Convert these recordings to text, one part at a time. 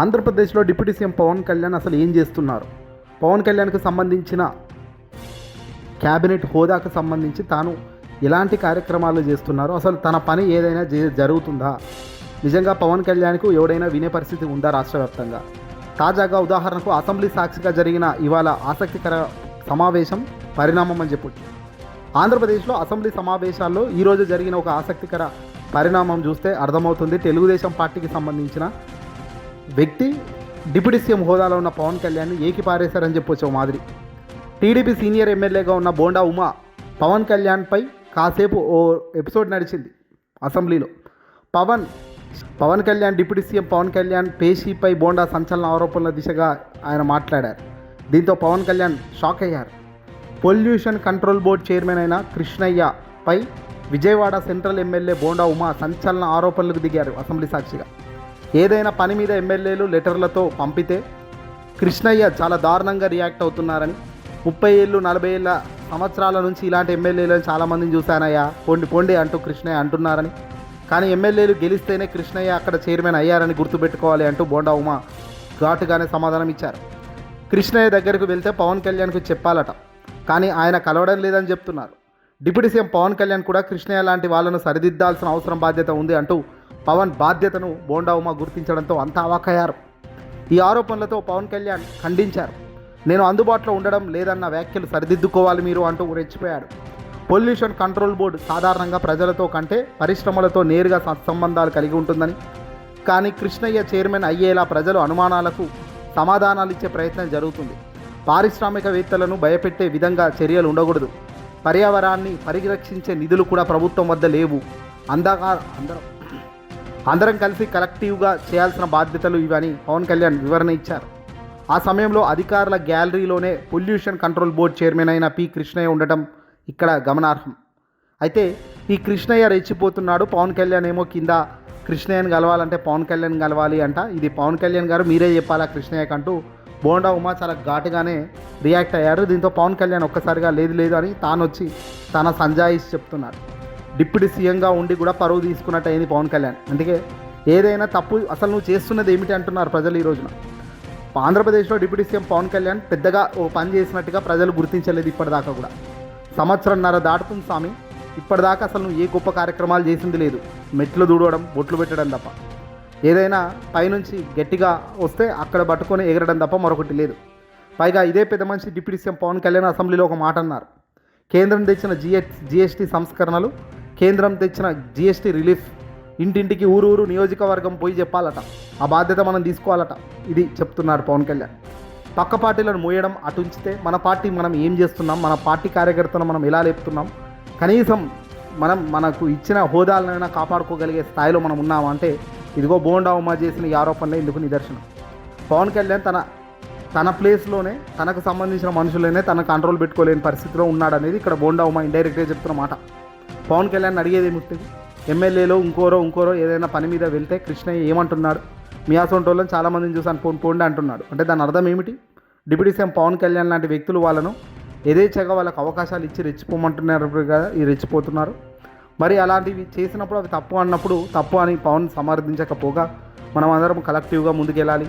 ఆంధ్రప్రదేశ్లో deputy CM Pawan Kalyan అసలు ఏం చేస్తున్నారు? పవన్ కళ్యాణ్కు సంబంధించిన క్యాబినెట్ హోదాకు సంబంధించి తాను ఎలాంటి కార్యక్రమాలు చేస్తున్నారు? అసలు తన పని ఏదైనా జరుగుతుందా? నిజంగా పవన్ కళ్యాణ్కు ఎవడైనా వినే పరిస్థితి ఉందా రాష్ట్ర వ్యాప్తంగా? తాజాగా ఉదాహరణకు అసెంబ్లీ సాక్షిగా జరిగిన ఇవాళ ఆసక్తికర సమావేశం పరిణామం అని చెప్పొచ్చు. ఆంధ్రప్రదేశ్లో అసెంబ్లీ సమావేశాల్లో ఈరోజు జరిగిన ఒక ఆసక్తికర పరిణామం చూస్తే అర్థమవుతుంది. తెలుగుదేశం పార్టీకి సంబంధించిన వ్యక్తి డిప్యూటీ సీఎం హోదాలో ఉన్న పవన్ కళ్యాణ్ ఏకిపారేశారని చెప్పొచ్చు మాదిరి. టీడీపీ సీనియర్ ఎమ్మెల్యేగా ఉన్న బోండా ఉమా పవన్ కళ్యాణ్పై కాసేపు ఓ ఎపిసోడ్ నడిచింది అసెంబ్లీలో. పవన్ పవన్ కళ్యాణ్ డిప్యూటీ సీఎం పవన్ కళ్యాణ్ పేషీపై బోండా సంచలన ఆరోపణల దిశగా ఆయన మాట్లాడారు. దీంతో పవన్ కళ్యాణ్ షాక్ అయ్యారు. పొల్యూషన్ కంట్రోల్ బోర్డ్ చైర్మన్ అయిన కృష్ణయ్యపై విజయవాడ సెంట్రల్ ఎమ్మెల్యే బోండా ఉమా సంచలన ఆరోపణలకు దిగారు అసెంబ్లీ సాక్షిగా. ఏదైనా పని మీద ఎమ్మెల్యేలు లెటర్లతో పంపితే కృష్ణయ్య చాలా దారుణంగా రియాక్ట్ అవుతున్నారని. ముప్పై ఏళ్ళు నలభై ఏళ్ళ సంవత్సరాల నుంచి ఇలాంటి ఎమ్మెల్యేలను చాలామందిని చూశానయ్యా. పొండి పొండి అంటూ కృష్ణయ్య అంటున్నారని. కానీ ఎమ్మెల్యేలు గెలిస్తేనే కృష్ణయ్య అక్కడ చైర్మన్ అయ్యారని గుర్తుపెట్టుకోవాలి అంటూ బోండా ఉమా ఘాటుగానే సమాధానం ఇచ్చారు. కృష్ణయ్య దగ్గరకు వెళ్తే పవన్ కళ్యాణ్కు చెప్పాలట. కానీ ఆయన కలవడం లేదని చెప్తున్నారు. డిప్యూటీ సీఎం పవన్ కళ్యాణ్ కూడా కృష్ణయ్య లాంటి వాళ్ళను సరిదిద్దాల్సిన అవసరం బాధ్యత ఉంది అంటూ పవన్ బాధ్యతను బోండా ఉమా గుర్తించడంతో అంతా అవాకయ్యారు ఈ ఆరోపణలతో పవన్ కళ్యాణ్ ఖండించారు. నేను అందుబాటులో ఉండడం లేదన్న వ్యాఖ్యలు సరిదిద్దుకోవాలి మీరు అంటూ రెచ్చిపోయాడు పొల్యూషన్ కంట్రోల్ బోర్డు సాధారణంగా ప్రజలతో కంటే పరిశ్రమలతో నేరుగా సత్సంబంధాలు కలిగి ఉంటుందని కానీ కృష్ణయ్య చైర్మన్ అయ్యేలా ప్రజలు అనుమానాలకు సమాధానాలు ఇచ్చే ప్రయత్నం జరుగుతుంది. పారిశ్రామికవేత్తలను భయపెట్టే విధంగా చర్యలు ఉండకూడదు. పర్యావరణాన్ని పరిరక్షించే నిధులు కూడా ప్రభుత్వం వద్ద లేవు. అందాక అందరం అందరం కలిసి కలెక్టివ్గా చేయాల్సిన బాధ్యతలు ఇవని పవన్ కళ్యాణ్ వివరణ ఇచ్చారు. ఆ సమయంలో అధికారుల గ్యాలరీలోనే పొల్యూషన్ కంట్రోల్ బోర్డు చైర్మన్ అయిన పి కృష్ణయ్య ఉండటం ఇక్కడ గమనార్హం. అయితే ఈ కృష్ణయ్య రెచ్చిపోతున్నాడు పవన్ కళ్యాణ్ ఏమో కింద కృష్ణయ్యని కలవాలంటే పవన్ కళ్యాణ్ కలవాలి అంట. ఇది పవన్ కళ్యాణ్ గారు మీరే చెప్పాలా కృష్ణయ్యకి అంటూ బోండా ఉమా చాలా ఘాటుగానే రియాక్ట్ అయ్యారు. దీంతో పవన్ కళ్యాణ్ ఒక్కసారిగా లేదు లేదు అని తాను వచ్చి తన సంజాయిషి చెప్తున్నాడు డిప్యూటీ సీఎంగా ఉండి కూడా పరువు తీసుకున్నట్టు అయింది పవన్ కళ్యాణ్. అందుకే ఏదైనా తప్పు అసలు నువ్వు చేస్తున్నది ఏమిటి అంటున్నారు ప్రజలు ఈ రోజున. ఆంధ్రప్రదేశ్లో డిప్యూటీ సీఎం పవన్ కళ్యాణ్ పెద్దగా ఓ పని చేసినట్టుగా ప్రజలు గుర్తించలేదు ఇప్పటిదాకా కూడా. సంవత్సరంన్నర దాటుతుంది స్వామి. ఇప్పటిదాకా అసలు నువ్వు ఏ గొప్ప కార్యక్రమాలు చేసింది లేదు. మెట్లు దూడవడం బొట్లు పెట్టడం తప్ప. ఏదైనా పైనుంచి గట్టిగా వస్తే అక్కడ పట్టుకొని ఎగరడం తప్ప మరొకటి లేదు. పైగా ఇదే పెద్ద మనిషి డిప్యూటీ సీఎం పవన్ కళ్యాణ్ అసెంబ్లీలో ఒక మాట అన్నారు. కేంద్రం తెచ్చిన జిఎస్ జిఎస్టీ సంస్కరణలు కేంద్రం తెచ్చిన జిఎస్టీ రిలీఫ్. ఇంటింటికి ఊరు ఊరు నియోజకవర్గం పోయి చెప్పాలట. ఆ బాధ్యత మనం తీసుకోవాలట. ఇది చెప్తున్నాడు పవన్ కళ్యాణ్. పక్క పార్టీలను మోయడం అటుంచితే మన పార్టీ మనం ఏం చేస్తున్నాం? మన పార్టీ కార్యకర్తను మనం ఎలా లేపుతున్నాం? కనీసం మనం మనకు ఇచ్చిన హోదాలనైనా కాపాడుకోగలిగే స్థాయిలో మనం ఉన్నామా అంటే ఇదిగో బోండా ఉమా చేసిన ఈ ఆరోపణలే ఇందుకు నిదర్శనం. పవన్ కళ్యాణ్ తన తన ప్లేస్లోనే తనకు సంబంధించిన మనుషులనే తన కంట్రోల్ పెట్టుకోలేని పరిస్థితిలో ఉన్నాడనేది ఇక్కడ బోండా ఉమా ఇండైరెక్ట్గా చెప్తున్న మాట. పవన్ కళ్యాణ్ అడిగేది ఏముంటుంది ఎమ్మెల్యేలో ఇంకోరో ఇంకోరో ఏదైనా పని మీద వెళ్తే కృష్ణయ్య ఏమంటున్నాడు? మీ అసొంటోళ్ళని చాలామందిని చూసాను పోండి పోండి అంటున్నాడు. అంటే దాని అర్థం ఏమిటి? డిప్యూటీ సీఎం పవన్ కళ్యాణ్ లాంటి వ్యక్తులు వాళ్ళను యథేచ్ఛగా వాళ్ళకి అవకాశాలు ఇచ్చి రెచ్చిపోమంటున్నారు కదా ఈ రెచ్చిపోతున్నారు. మరి అలాంటివి చేసినప్పుడు అవి తప్పు అన్నప్పుడు తప్పు అని పవన్ సమర్థించకపోగా మనం అందరం కలెక్టివ్గా ముందుకెళ్ళాలి.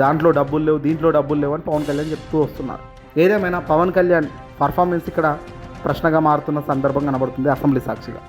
దాంట్లో డబ్బులు లేవు దీంట్లో డబ్బులు లేవు అని పవన్ కళ్యాణ్ చెప్తూ వస్తున్నారు. ఏదేమైనా పవన్ కళ్యాణ్ పర్ఫార్మెన్స్ ఇక్కడ ప్రశ్నగా మారుతున్న సందర్భం కనబడుతుంది అసెంబ్లీ సాక్షిగా.